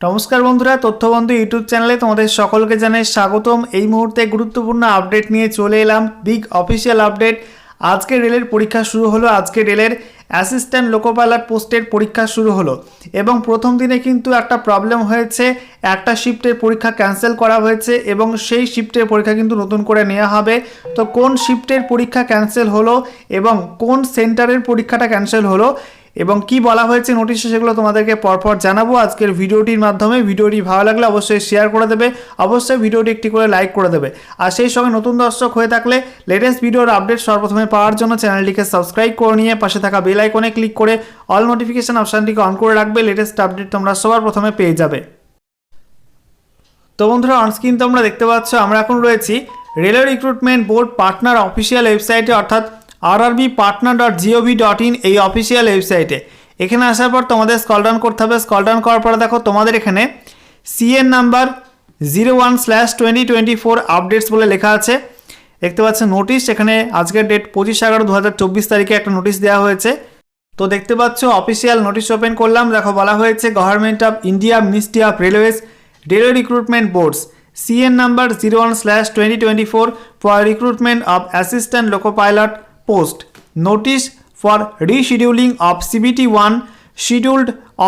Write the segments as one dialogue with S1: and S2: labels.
S1: নমস্কার বন্ধুরা, তথ্যবন্ধু ইউটিউব চ্যানেলে তোমাদের সকলকে জানাই স্বাগতম। এই মুহূর্তে গুরুত্বপূর্ণ আপডেট নিয়ে চলে এলাম, বিগ অফিসিয়াল আপডেট। আজকে রেলের পরীক্ষা শুরু হলো, আজকে রেলের অ্যাসিস্ট্যান্ট লোকো পাইলট পোস্টের পরীক্ষা শুরু হলো এবং প্রথম দিনে কিন্তু একটা প্রবলেম হয়েছে, একটা শিফটের পরীক্ষা ক্যান্সেল করা হয়েছে এবং সেই শিফটের পরীক্ষা কিন্তু নতুন করে নেওয়া হবে। তো কোন শিফটের পরীক্ষা ক্যান্সেল হলো এবং কোন সেন্টারের পরীক্ষাটা ক্যান্সেল হলো এবং কি বলা হয়েছে নোটিশে সেগুলো তোমাদেরকে পরপর জানাব। আজকের ভিডিওটির মাধ্যমে। ভিডিওটি ভালো লাগলে অবশ্যই শেয়ার করে দেবে। অবশ্যই ভিডিওটি একটি করে লাইক করে দেবে। আর সেই সঙ্গে নতুন দর্শক হয়ে থাকলে লেটেস্ট ভিডিওর আপডেট সর্বপ্রথমে পাওয়ার জন্য চ্যানেলটিকে সাবস্ক্রাইব করে নিয়ে পাশে থাকা বেল আইকনে ক্লিক করে অল নোটিফিকেশন অপশানটিকে অন করে রাখবে। লেটেস্ট আপডেট তোমরা সবার প্রথমে পেয়ে যাবে। তো বন্ধুরা অনস্ক্রিন তোমরা দেখতে পাচ্ছ, আমরা এখন রয়েছি railway recruitment board partner official ওয়েবসাইটে অর্থাৎ RRB partner dot G O V dot in এই অফিসিয়াল ওয়েবসাইটে এখানে আসার পর তোমাদের স্কল ডাউন করতে হবে। স্কল ডাউন করার পরে দেখো তোমাদের এখানে CN number zero one slash twenty twenty four updates বলে লেখা আছে। দেখতে পাচ্ছেন নোটিশ এখানে আজকের ডেট পঁচিশ এগারো দু তারিখে একটা নোটিশ দেওয়া হয়েছে। তো দেখতে পাচ্ছ অফিসিয়াল নোটিশ ওপেন করলাম। দেখো বলা হয়েছে government of India ministry of railways railway recruitment boards CEN number zero one slash twenty twenty four for recruitment of assistant loco pilot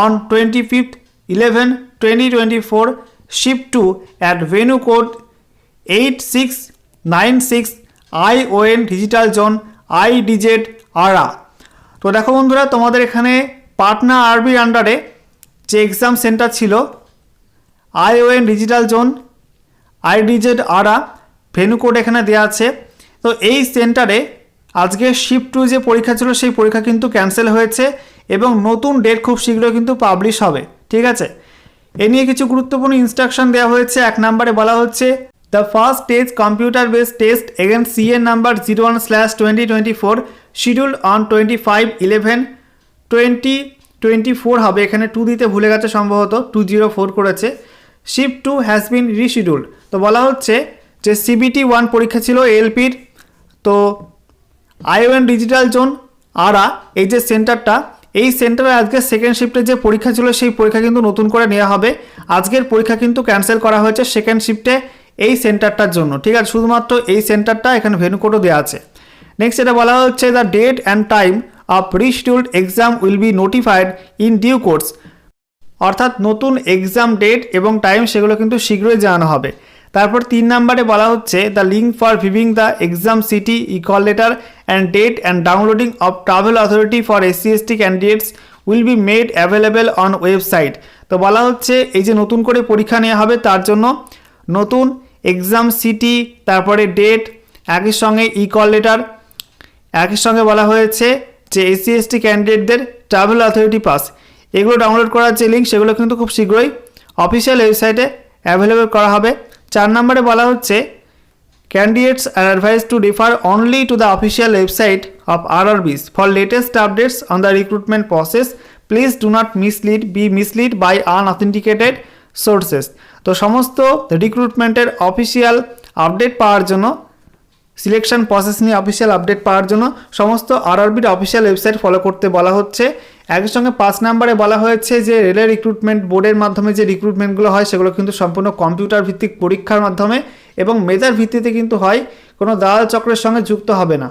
S1: on twenty fifth eleven twenty twenty four shift two at venue code eight six nine six I ON digital zone I DZ Ara তো দেখো বন্ধুরা, তোমাদের এখানে পাটনা আরবির আন্ডারে যে exam centre ছিল I O N digital zone I D Z Arrah venue code এখানে দেওয়া আছে। তো এই সেন্টারে আজকে শিফট টু যে পরীক্ষা ছিল, সেই পরীক্ষা কিন্তু ক্যান্সেল হয়েছে এবং নতুন ডেট খুব শীঘ্রই কিন্তু পাবলিশ হবে, ঠিক আছে? এ নিয়ে কিছু গুরুত্বপূর্ণ ইনস্ট্রাকশন দেওয়া হয়েছে। এক নম্বরে বলা হচ্ছে the first stage computer base test again CN number zero one slash twenty twenty four schedule on twenty five eleven twenty twenty four হবে। এখানে টু দিতে ভুলে গেছে সম্ভবত টু জিরো ফোর করেছে। Shift two has been rescheduled তো বলা হচ্ছে যে সিবিটি ওয়ান পরীক্ষা ছিল এলপির তো আইওএন ডিজিটাল জোন, আরা, এই যে সেন্টারটা, এই সেন্টারে আজকে সেকেন্ড শিফটের যে পরীক্ষা ছিল, সেই পরীক্ষা কিন্তু নতুন করে নেওয়া হবে। আজকের পরীক্ষা কিন্তু ক্যান্সেল করা হয়েছে সেকেন্ড শিফটে এই সেন্টারটার জন্য। ঠিক আছে, শুধুমাত্র এই সেন্টারটা এখানে ভেনু কোডও দেওয়া আছে। নেক্সট এটা বলা হচ্ছে the date and time of rescheduled exam will be notified in due course অর্থাৎ নতুন এক্সাম ডেট এবং টাইম সেগুলো কিন্তু শীঘ্রই জানানো হবে। তারপর তিন নম্বরে বলা হচ্ছে the link for viewing the exam city e-call letter and date and downloading of travel authority for SC ST candidates will be made available on website তো বলা হচ্ছে, এই যে নতুন করে পরীক্ষা নেওয়া হবে, তার জন্য নতুন এক্সাম সিটি তারপরে ডেট একই সঙ্গে ই কল লেটার একই সঙ্গে বলা হয়েছে যে এসসি এসটি ক্যান্ডিডেটদের ট্রাভেল অথরিটি পাস এগুলো ডাউনলোড করার যে লিঙ্ক সেগুলো কিন্তু খুব শীঘ্রই অফিসিয়াল ওয়েবসাইটে অ্যাভেলেবেল করা হবে। চার নম্বরে বলা হচ্ছে candidates are advised to refer only to the official website of RRBs for latest updates on the recruitment process please do not mislead be misled by unauthenticated sources তো সমস্ত রিক্রুটমেন্টের অফিসিয়াল আপডেট পাওয়ার জন্য সিলেকশন প্রসেস নিয়ে official update পাওয়ার জন্য সমস্ত আরআরবির official website follow করতে বলা হচ্ছে। একই সঙ্গে পাঁচ নাম্বারে বলা হয়েছে যে রেলের রিক্রুটমেন্ট বোর্ডের মাধ্যমে যে রিক্রুটমেন্টগুলো হয়, সেগুলো কিন্তু সম্পূর্ণ কম্পিউটার ভিত্তিক পরীক্ষার মাধ্যমে এবং মেধার ভিত্তিতে কিন্তু হয়। কোনো দালাল চক্রের সঙ্গে যুক্ত হবে না।